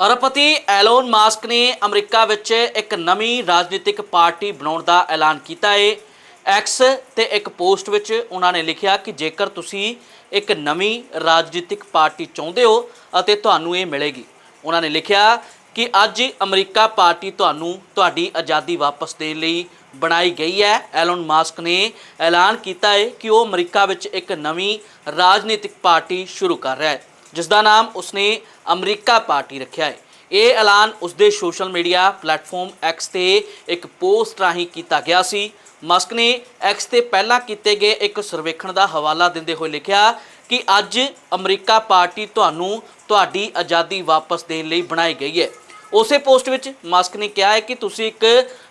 ਅਰਬਪਤੀ Elon Musk ਨੇ America ਵਿੱਚ ਇੱਕ ਨਵੀਂ ਰਾਜਨੀਤਿਕ ਪਾਰਟੀ ਬਣਾਉਣ ਦਾ ਐਲਾਨ ਕੀਤਾ ਹੈ ਐਕਸ ਤੇ ਇੱਕ ਪੋਸਟ ਵਿੱਚ ਉਹਨਾਂ ਨੇ ਲਿਖਿਆ ਕਿ ਜੇਕਰ ਤੁਸੀਂ ਇੱਕ ਨਵੀਂ ਰਾਜਨੀਤਿਕ ਪਾਰਟੀ ਚਾਹੁੰਦੇ ਹੋ ਅਤੇ ਤੁਹਾਨੂੰ ਇਹ ਮਿਲੇਗੀ। ਉਹਨਾਂ ਨੇ ਲਿਖਿਆ ਕਿ ਅੱਜ ਅਮਰੀਕਾ ਪਾਰਟੀ ਤੁਹਾਨੂੰ ਤੁਹਾਡੀ ਆਜ਼ਾਦੀ ਵਾਪਸ ਦੇਣ ਲਈ ਬਣਾਈ ਗਈ ਹੈ। ਐਲੋਨ ਮਾਸਕ ਨੇ ਐਲਾਨ ਕੀਤਾ ਹੈ ਕਿ ਉਹ ਅਮਰੀਕਾ ਵਿੱਚ ਇੱਕ ਨਵੀਂ ਰਾਜਨੀਤਿਕ ਪਾਰਟੀ ਸ਼ੁਰੂ ਕਰ ਰਿਹਾ ਹੈ। ਜਿਸ ਦਾ ਨਾਮ ਉਸਨੇ ਅਮਰੀਕਾ ਪਾਰਟੀ ਰੱਖਿਆ ਹੈ। ਇਹ ਐਲਾਨ ਉਸਦੇ ਸੋਸ਼ਲ ਮੀਡੀਆ ਪਲੇਟਫਾਰਮ X ਤੇ ਇੱਕ ਪੋਸਟ ਰਾਹੀਂ ਕੀਤਾ ਗਿਆ ਸੀ। ਮਸਕ ਨੇ X ਤੇ ਪਹਿਲਾਂ ਕੀਤੇ ਗਏ ਇੱਕ ਸਰਵੇਖਣ ਦਾ ਹਵਾਲਾ ਦਿੰਦੇ ਹੋਏ ਲਿਖਿਆ ਕਿ ਅੱਜ ਅਮਰੀਕਾ ਪਾਰਟੀ ਤੁਹਾਨੂੰ ਤੁਹਾਡੀ ਆਜ਼ਾਦੀ ਵਾਪਸ ਦੇਣ ਲਈ ਬਣਾਈ ਗਈ ਹੈ। ਉਸੇ ਪੋਸਟ ਵਿੱਚ ਮਸਕ ਨੇ ਕਿਹਾ ਹੈ ਕਿ ਤੁਸੀਂ ਇੱਕ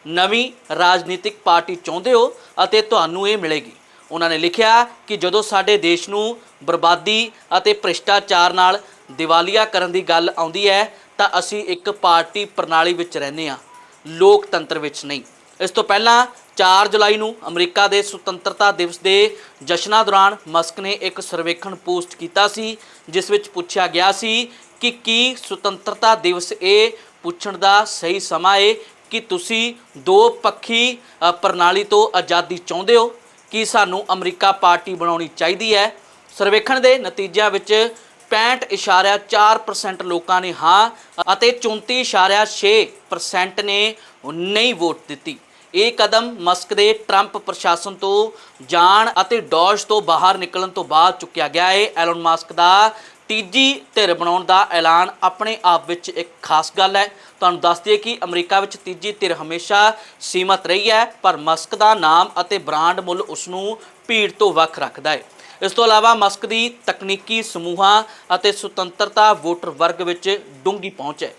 ਨਵੀਂ ਰਾਜਨੀਤਿਕ ਪਾਰਟੀ ਚਾਹੁੰਦੇ ਹੋ ਅਤੇ ਤੁਹਾਨੂੰ ਇਹ ਮਿਲੇਗੀ। ਉਹਨਾਂ ਨੇ ਲਿਖਿਆ ਕਿ ਜਦੋਂ ਸਾਡੇ ਦੇਸ਼ ਨੂੰ ਬਰਬਾਦੀ ਅਤੇ ਭ੍ਰਿਸ਼ਟਾਚਾਰ ਨਾਲ ਦੀਵਾਲੀਆ ਕਰਨ ਦੀ ਗੱਲ ਆਉਂਦੀ ਹੈ, ਤਾਂ ਅਸੀਂ ਇੱਕ ਪਾਰਟੀ ਪ੍ਰਣਾਲੀ ਵਿੱਚ ਰਹਿੰਦੇ ਹਾਂ, ਲੋਕਤੰਤਰ ਵਿੱਚ ਨਹੀਂ। ਇਸ ਤੋਂ ਪਹਿਲਾਂ 4 ਜੁਲਾਈ ਨੂੰ ਅਮਰੀਕਾ ਦੇ ਸੁਤੰਤਰਤਾ ਦਿਵਸ ਦੇ ਜਸ਼ਨਾਂ ਦੌਰਾਨ ਮਸਕ ਨੇ ਇੱਕ ਸਰਵੇਖਣ ਪੋਸਟ ਕੀਤਾ ਸੀ, ਜਿਸ ਵਿੱਚ ਪੁੱਛਿਆ ਗਿਆ ਸੀ ਕਿ ਕੀ ਸੁਤੰਤਰਤਾ ਦਿਵਸ ਇਹ ਪੁੱਛਣ ਦਾ ਸਹੀ ਸਮਾਂ ਹੈ ਕਿ ਤੁਸੀਂ ਦੋ ਪੱਖੀ ਪ੍ਰਣਾਲੀ ਤੋਂ ਆਜ਼ਾਦੀ ਚਾਹੁੰਦੇ ਹੋ? ਕਿ ਸਾਨੂੰ ਅਮਰੀਕਾ ਪਾਰਟੀ ਬਣਾਉਣੀ ਚਾਹੀਦੀ ਹੈ? ਸਰਵੇਖਣ ਦੇ ਨਤੀਜਿਆਂ ਵਿੱਚ 65.4% ਲੋਕਾਂ ਨੇ ਹਾਂ ਅਤੇ 34.6% ਨੇ ਨਹੀਂ ਵੋਟ ਦਿੱਤੀ। ਇਹ ਕਦਮ ਮਸਕ ਦੇ ਟਰੰਪ ਪ੍ਰਸ਼ਾਸਨ ਤੋਂ ਜਾਣ ਅਤੇ ਡੌਜ ਤੋਂ ਬਾਹਰ ਨਿਕਲਣ ਤੋਂ ਬਾਅਦ ਚੁੱਕਿਆ ਗਿਆ ਹੈ। ਐਲਨ ਮਾਸਕ ਦਾ ਤੀਜੀ ਧਿਰ ਬਣਾਉਣ ਦਾ ਐਲਾਨ ਆਪਣੇ ਆਪ ਵਿੱਚ ਇੱਕ ਖਾਸ ਗੱਲ ਹੈ। ਤੁਹਾਨੂੰ ਦੱਸ ਦਈਏ ਕਿ ਅਮਰੀਕਾ ਵਿੱਚ ਤੀਜੀ ਧਿਰ ਹਮੇਸ਼ਾ ਸੀਮਤ ਰਹੀ ਹੈ, ਪਰ ਮਸਕ ਦਾ ਨਾਮ ਅਤੇ ਬ੍ਰਾਂਡ ਮੁੱਲ ਉਸ ਨੂੰ ਭੀੜ ਤੋਂ ਵੱਖ ਰੱਖਦਾ ਹੈ। ਇਸ ਤੋਂ ਇਲਾਵਾ ਮਸਕ ਦੀ ਤਕਨੀਕੀ ਸਮੂਹਾਂ ਅਤੇ ਸੁਤੰਤਰਤਾ ਵੋਟਰ ਵਰਗ ਵਿੱਚ ਡੂੰਘੀ ਪਹੁੰਚ ਹੈ।